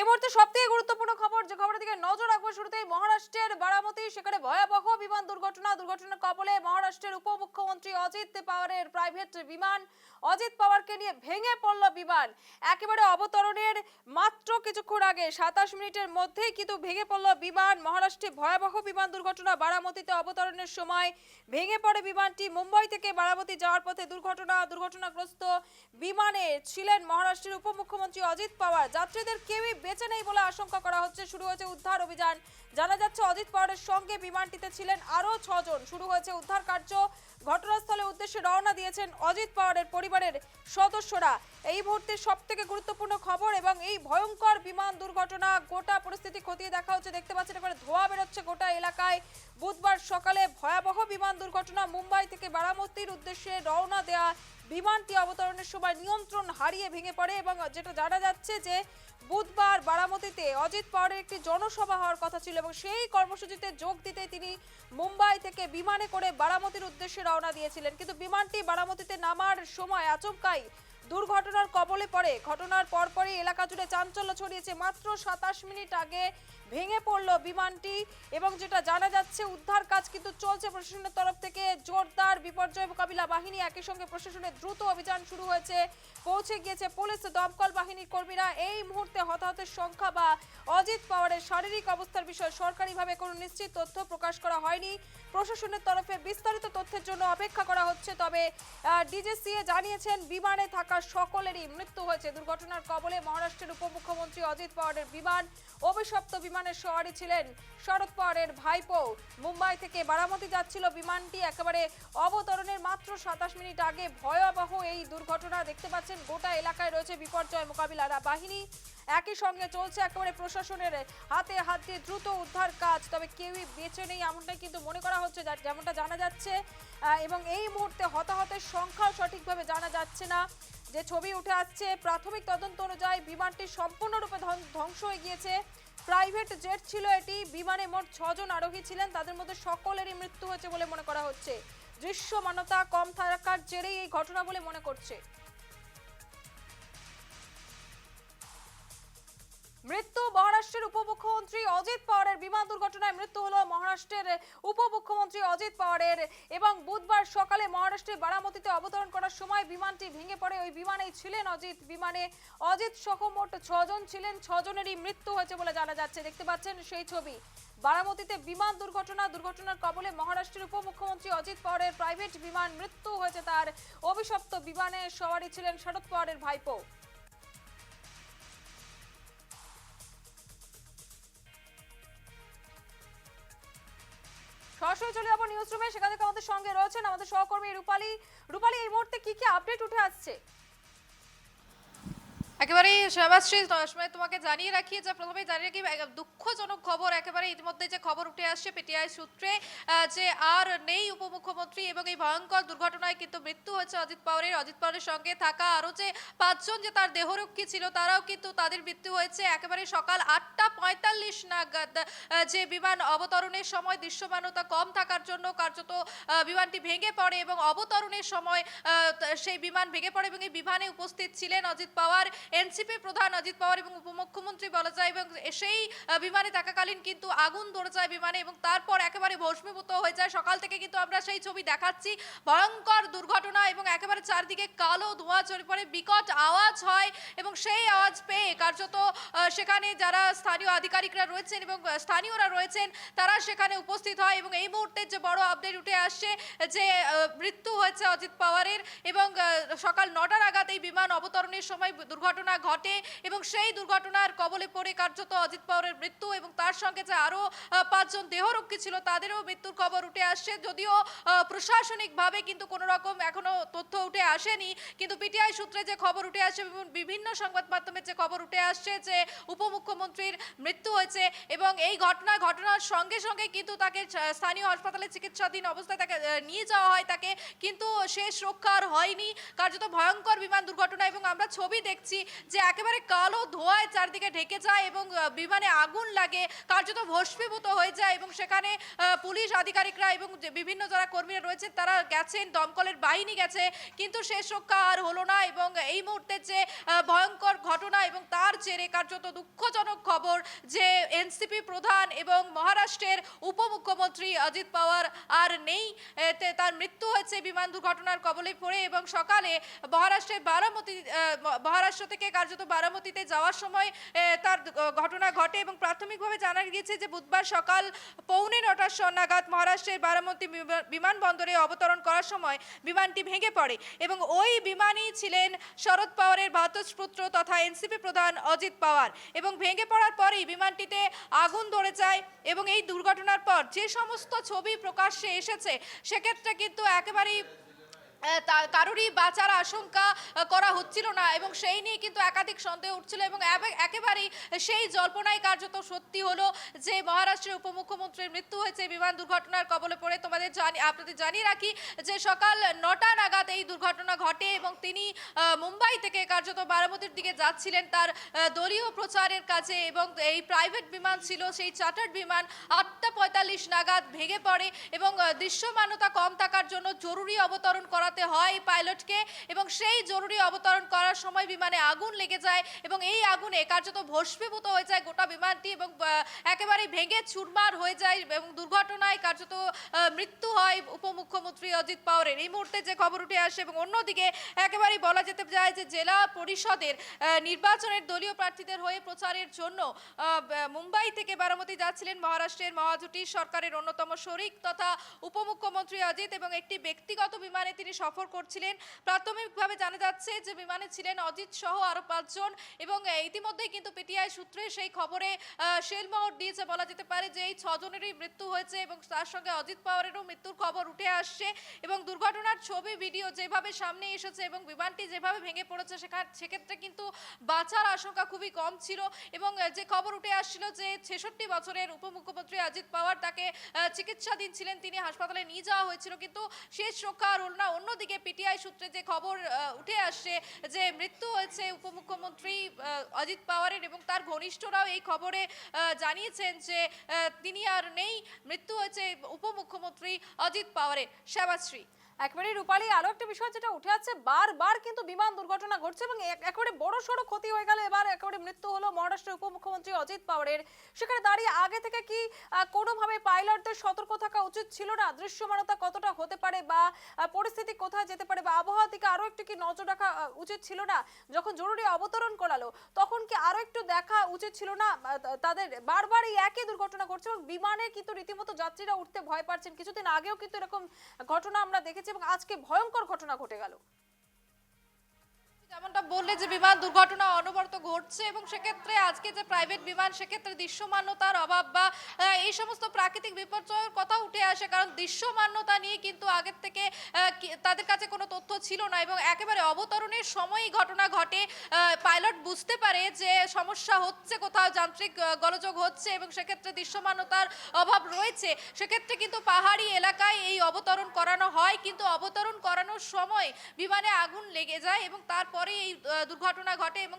এই মুহূর্তে সবথেকে গুরুত্বপূর্ণ খবর যে খবরের দিকে নজর রাখব শুরুতেই মহারাষ্ট্রের বারামতি, সেখানে ভয়াবহ বিমান দুর্ঘটনা, দুর্ঘটনার কবলে মহারাষ্ট্রের উপমুখ্যমন্ত্রী অজিত পাওয়ারের প্রাইভেট বিমান, অজিত পাওয়ারকে নিয়ে ভেঙে পড়ল বিমান। একেবারে অবতরণের মাত্র কিছুক্ষণ আগে, সাতাশ মিনিটের মধ্যেই কিন্তু ভেঙে পড়ল বিমান। মহারাষ্ট্রে ভয়াবহ বিমান দুর্ঘটনা বারামতিতে অবতরণের সময় ভেঙে পড়ে বিমানটি। মুম্বাই থেকে বারামতি যাওয়ার পথে দুর্ঘটনা, দুর্ঘটনাগ্রস্ত বিমানে ছিলেন মহারাষ্ট্রের উপমুখ্যমন্ত্রী অজিত পাওয়ার। যাত্রীদের কেউই বেঁচে নেই বলে আশঙ্কা করা হচ্ছে। শুরু হয়েছে উদ্ধার অভিযান। জানা যাচ্ছে, অজিত পাওয়ারের সঙ্গে বিমানটিতে ছিলেন আরও ছজন। শুরু হয়েছে উদ্ধার কার্য। ঘটনাস্থলে উদ্দেশ্যে রওনা দিয়েছেন অজিত পাওয়ারের পরিবারের সদস্যরা। এই মুহূর্তে সব থেকে গুরুত্বপূর্ণ খবর এবং এই ভয়ঙ্কর বিমান দুর্ঘটনা গোটা পরিস্থিতি খতিয়ে দেখা হচ্ছে। দেখতে পাচ্ছেন এবারে ধোঁয়া বেরোচ্ছে গোটা এলাকায়। বুধবার সকালে ভয়াবহ বিমান দুর্ঘটনা মুম্বাই থেকে বারামতির উদ্দেশ্যে রওনা দেয়া বিমানটি অবতরণের সময় নিয়ন্ত্রণ হারিয়ে ভেঙে পড়ে এবং যেটা জানা যাচ্ছে যে বুধবার বারামতিতে অজিত পাওয়ারের একটি জনসভা হওয়ার কথা ছিল এবং সেই কর্মসূচিতে যোগ দিতে তিনি মুম্বাই থেকে বিমানে করে বারামতির উদ্দেশ্যে রওনা দিয়েছিলেন। কিন্তু বিমানটি বারামতিতে নামার সময় আচমকাই দুর্ঘটনার কবলে পড়ে। ঘটনার পরপরই এলাকা জুড়ে চাঞ্চল্য ছড়িয়েছে। মাত্র সাতাশ মিনিট আগে ভেঙে পড়ল বিমানটি এবং যেটা জানা যাচ্ছে, উদ্ধার কাজ কিন্তু চলছে প্রশাসনের তরফ থেকে। জোরদার বিপর্যয় মোকাবিলা বাহিনী একই সঙ্গে প্রশাসনের দ্রুত অভিযান শুরু হয়েছে, পৌঁছে গিয়েছে পুলিশ, দমকল বাহিনীর কর্মীরা। এই মুহূর্তে হতাহতের সংখ্যা বা অজিত পাওয়ারের শারীরিক অবস্থার বিষয়ে সরকারিভাবে কোনো নিশ্চিত তথ্য প্রকাশ করা হয়নি। প্রশাসনের তরফে বিস্তারিত তথ্যের জন্য অপেক্ষা করা হচ্ছে। তবে ডিজেসিএ জানিয়েছেন, বিমানে থাকা সকলেরই মৃত্যু হয়েছে। দুর্ঘটনার কবলে মহারাষ্ট্রের উপমুখ্যমন্ত্রী অজিত পাওয়ারের বিমান, অভিশপ্ত বিমানের সওয়ারি ছিলেন শরদ পাওয়ারের ভাইপো। মুম্বাই থেকে বারামতি যাচ্ছিল বিমানটি। একেবারে অবতরণের মাত্র সাতাশ মিনিট আগে ভয়াবহ এই দুর্ঘটনা দেখতে পাচ্ছেন। গোটা এলাকায় রয়েছে বিপর্যয় মোকাবিলার বাহিনী। একই সঙ্গে চলছে একেবারে প্রশাসনের হাতে হাত দিয়ে দ্রুত উদ্ধার কাজ। তবে কেউই বেঁচে নেই এমনটাই কিন্তু মনে করা হচ্ছে যেমনটা জানা যাচ্ছে। এবং এই মুহূর্তে হতাহতের সংখ্যাও সঠিকভাবে জানা যাচ্ছে না। যে ছবি উঠে আসছে, প্রাথমিক তদন্ত অনুযায়ী বিমানটি সম্পূর্ণরূপে ধ্বং- ধ্বংস হয়ে গিয়েছে। প্রাইভেট জেট ছিল এটি। বিমানে মোট ছজন আরোহী ছিলেন। তাদের মধ্যে সকলেরই মৃত্যু হয়েছে বলে মনে করা হচ্ছে। দৃশ্যমানতা কম থাকার জেরেই এই ঘটনা বলে মনে করছে। মৃত্যু মহারাষ্ট্রের উপমুখ্যমন্ত্রী অজিত পাওয়ারের বিমান দুর্ঘটনায় মৃত্যু হলো মহারাষ্ট্রের উপমুখ্যমন্ত্রী অজিত পাওয়ারের এবং বুধবার সকালে মহারাষ্ট্রের বারামতিতে অবতরণ করার সময় বিমানটি ভেঙে পড়ে। ওই বিমানেই ছিলেন অজিত। বিমানে অজিত সহ মোট ছজন ছিলেন। ছজনেরই মৃত্যু হয়েছে বলে জানা যাচ্ছে। দেখতে পাচ্ছেন সেই ছবি। বারামতিতে বিমান দুর্ঘটনা, দুর্ঘটনার কবলে মহারাষ্ট্রের উপমুখ্যমন্ত্রী অজিত পাওয়ারের প্রাইভেট বিমান মৃত্যু হয়েছে তার। অভিশপ্ত বিমানে সওয়ারি ছিলেন শরদ পাওয়ারের ভাইপো। সরাসরি চলে যাব নিউজ রুমে সেখান আমাদের সঙ্গে রয়েছেন আমাদের সহকর্মী রূপালী। রূপালী, এই মুহূর্তে কি কি আপডেট উঠে আসছে? একেবারেই শ্যামাশ্রী সময় তোমাকে জানিয়ে রাখি, যে প্রথমেই জানিয়ে রাখি দুঃখজনক খবর। একেবারে ইতিমধ্যে যে খবর উঠে আসছে পিটিআই সূত্রে যে আর নেই উপমুখ্যমন্ত্রী এবং এই ভয়ঙ্কর দুর্ঘটনায় কিন্তু মৃত্যু হয়েছে অজিত পাওয়ারের। অজিত পাওয়ারের সঙ্গে থাকা আরও যে পাঁচজন যে তার দেহরক্ষী ছিল, তারাও কিন্তু তাদের মৃত্যু হয়েছে একেবারে সকাল আটটা পঁয়তাল্লিশ নাগাদ। যে বিমান অবতরণের সময় দৃশ্যমানতা কম থাকার জন্য কার্যত বিমানটি ভেঙে পড়ে এবং অবতরণের সময় সেই বিমান ভেঙে পড়ে এবং এই বিমানে উপস্থিত ছিলেন অজিত পাওয়ার এনসিপি প্রধান অজিত পাওয়ার এবং উপমুখ্যমন্ত্রী বলা যায় এবং সেই বিমানে থাকাকালীন কিন্তু আগুন ধরে যায় বিমানে এবং তারপর একেবারে ভস্মীভূত হয়ে যায়। সকাল থেকে কিন্তু আমরা সেই ছবি দেখাচ্ছি। ভয়ঙ্কর দুর্ঘটনা এবং একেবারে চারদিকে কালো ধোঁয়া চলে পড়ে, বিকট আওয়াজ হয় এবং সেই আওয়াজ পেয়ে কার্যত সেখানে যারা স্থানীয় আধিকারিকরা রয়েছেন এবং স্থানীয়রা রয়েছেন, তারা সেখানে উপস্থিত হয় এবং এই মুহূর্তে যে বড় আপডেট উঠে আসছে যে মৃত্যু হয়েছে অজিত পাওয়ারের এবং সকাল নটার আগাত এই বিমান অবতরণের সময় দুর্ঘটনা ঘটে এবং সেই দুর্ঘটনার কবলে পড়ে কার্যত অজিত পাওয়ারের মৃত্যু এবং তার সঙ্গে যে আরও পাঁচজন দেহরক্ষী ছিল তাদেরও মৃত্যুর খবর উঠে আসছে। যদিও প্রশাসনিকভাবে কিন্তু কোনো রকম এখনও তথ্য উঠে আসেনি। কিন্তু পিটিআই সূত্রে যে খবর উঠে আসছে বিভিন্ন সংবাদ মাধ্যমে যে খবর উঠে আসছে যে উপমুখ্যমন্ত্রীর মৃত্যু হয়েছে এবং এই ঘটনা, ঘটনার সঙ্গে সঙ্গে কিন্তু তাকে স্থানীয় হাসপাতালে চিকিৎসাধীন অবস্থায় তাকে নিয়ে যাওয়া হয় তাকে। কিন্তু শেষ রক্ষা আর হয়নি। কার্যত ভয়ঙ্কর বিমান দুর্ঘটনা এবং আমরা ছবি দেখছি যে একেবারে কালো ধোঁয়ায় চারদিকে ঢেকে যায় এবং বিমানে আগুন লাগে, কার্যত ভস্মীভূত হয়ে যায় এবং সেখানে পুলিশ আধিকারিকরা এবং বিভিন্ন যারা কর্মীরা রয়েছেন তারা গেছেন, দমকলের বাহিনী গেছে, কিন্তু শেষ রক্ষা আর হলো না এবং এই মুহূর্তে যে ভয়ঙ্কর ঘটনা এবং তার জেরে কার্যত দুঃখজনক খবর যে এনসিপি প্রধান এবং মহারাষ্ট্রের উপমুখ্যমন্ত্রী অজিত পাওয়ার আর নেই। তার মৃত্যু হয়েছে বিমান দুর্ঘটনার কবলে পড়ে এবং সকালে মহারাষ্ট্রের বারামতি মহারাষ্ট্র থেকে কার্যত বারামতিতে যাওয়ার সময় তার ঘটনা ঘটে এবং প্রাথমিকভাবে জানা গিয়েছে যে বুধবার সকাল পৌনে নটার নাগাদ মহারাষ্ট্রের বারামতি বিমানবন্দরে অবতরণ করার সময় বিমানটি ভেঙে পড়ে এবং ওই বিমানই ছিলেন শরদ পাওয়ারের ভাতস্পুত্র তথা এনসিপি প্রধান অজিত পাওয়ার এবং ভেঙে পড়ার পরেই বিমানটিতে আগুন ধরে যায় এবং এই দুর্ঘটনার পর যে সমস্ত ছবি প্রকাশ্যে এসেছে, সেক্ষেত্রে কিন্তু একেবারেই কারোরই বাঁচার আশঙ্কা করা হচ্ছিল না এবং সেই নিয়ে কিন্তু একাধিক সন্দেহ উঠছিল এবং একেবারেই সেই জল্পনাই কার্যত সত্যি হলো যে মহারাষ্ট্রের উপমুখ্যমন্ত্রীর মৃত্যু হয়েছে, বিমান দুর্ঘটনার কবলে পড়ে তোমাদের জানি, আপনাদের জানিয়ে রাখি যে সকাল নটা নাগাদ এই দুর্ঘটনা ঘটে এবং তিনি মুম্বাই থেকে কার্যত বারামতির দিকে যাচ্ছিলেন তার দলীয় প্রচারের কাছে এবং এই প্রাইভেট বিমান ছিল, সেই চার্টার্ড বিমান আটটা পঁয়তাল্লিশ নাগাদ ভেঙে পড়ে এবং দৃশ্যমানতা কম থাকার জন্য জরুরি অবতরণ করাতে হয় পাইলটকে এবং সেই জরুরি অবতরণ করার সময় বিমানে আগুন লেগে যায় এবং এই আগুনে কার্যত ভস্মীভূত হয়ে যায় গোটা বিমানটি এবং একেবারে ভেঙে চুরমার হয়ে যায় এবং দুর্ঘটনায় কার্যত মৃত্যু হয় উপমুখ্যমন্ত্রী অজিত পাওয়ারের। এই মুহূর্তে যে খবর উঠে আসে এবং অন্যদিকে একেবারেই বলা যেতে যায় যে জেলা পরিষদের নির্বাচনের দলীয় প্রার্থীদের হয়ে প্রচারের জন্য মুম্বাই থেকে বারামতি যাচ্ছিলেন মহারাষ্ট্রের মহাজোটী সরকারের অন্যতম শরিক তথা উপমুখ্যমন্ত্রী অজিত এবং একটি ব্যক্তিগত বিমানে তিনি সফর করছিলেন। প্রাথমিকভাবে জানা যাচ্ছে যে বিমানে ছিলেন অজিত সহ আরও পাঁচজন এবং ইতিমধ্যেই কিন্তু পিটিআই সূত্রে সেই খবরে শেলমোহর দিয়েছে। বলা যেতে পারে যে এই ছজনেরই মৃত্যু হয়েছে এবং তার সঙ্গে অজিত পাওয়ারেরও মৃত্যুর খবর উঠে আসছে এবং দুর্ঘটনার ছবি, ভিডিও যেভাবে সামনে এসেছে এবং বিমানটি যেভাবে ভেঙে পড়েছে সেখানে, সেক্ষেত্রে কিন্তু বাঁচার আশঙ্কা খুবই কম ছিল এবং যে খবর উঠে আসছিল যে ছেষট্টি বছরের উপমুখ্যমন্ত্রী অজিত পাওয়ার তাকে চিকিৎসাধীন ছিলেন। তিনি হাসপাতালে নিয়ে যাওয়া হয়েছিল কিন্তু শেষ রক্ষা আর না। অন্যদিকে পিটিআই সূত্রে যে খবর উঠে আসছে যে মৃত্যু হয়েছে উপমুখ্যমন্ত্রী অজিত পাওয়ারের এবং তার ঘনিষ্ঠরাও এই খবরে জানিয়েছেন যে তিনি আর নেই। মৃত্যু হয়েছে উপমুখ্যমন্ত্রী অজিত পাওয়ারের সেবাশ্রী একেবারে রূপালী, আরও একটা বিষয় যেটা উঠে আছে বারবার কিন্তু বিমান দুর্ঘটনা ঘটছে এবং এক- একেবারে বড় সড়ো ক্ষতি হয়ে গেল। এবার একেবারে মৃত্যু হলো মহারাষ্ট্রের উপমুখ্যমন্ত্রী অজিত পাওয়ারের। সেখানে দাঁড়িয়ে আগে থেকে কি কোনোভাবে পাইলটদের সতর্ক থাকা উচিত ছিল না? দৃশ্যমানতা কতটা হতে পারে বা পরিস্থিতি কোথায় যেতে পারে বা আবহাওয়ার দিকে আরও একটু কি নজর রাখা উচিত ছিল না? যখন জরুরি অবতরণ করালো, তখন কি আরও একটু দেখা উচিত ছিল না? তাদের বারবার এই একই দুর্ঘটনা ঘটছে এবং বিমানে কিন্তু রীতিমতো যাত্রীরা উঠতে ভয় পাচ্ছেন। কিছুদিন আগেও কিন্তু এরকম ঘটনা আমরা দেখেছি। এবং আজকে ভয়ঙ্কর ঘটনা ঘটে গেল। বললে যে বিমান দুর্ঘটনা অনবরত ঘটছে এবং সেক্ষেত্রে আজকে যে প্রাইভেট বিমান, সেক্ষেত্রে দৃশ্যমান্যতার অভাব বা এই সমস্ত প্রাকৃতিক বিপর্যয়ের কথা উঠে আসে কারণ দৃশ্যমান্যতা নিয়ে কিন্তু আগের থেকে তাদের কাছে কোনো তথ্য ছিল না এবং একেবারে অবতরণের সময়ই ঘটনা ঘটে। পাইলট বুঝতে পারে যে সমস্যা হচ্ছে কোথাও, যান্ত্রিক গোলযোগ হচ্ছে এবং সেক্ষেত্রে দৃশ্যমানতার অভাব রয়েছে। সেক্ষেত্রে কিন্তু পাহাড়ি এলাকায় এই অবতরণ করানো হয়, কিন্তু অবতরণ করানোর সময় বিমানে আগুন লেগে যায় এবং তারপরে এই দুর্ঘটনা ঘটে এবং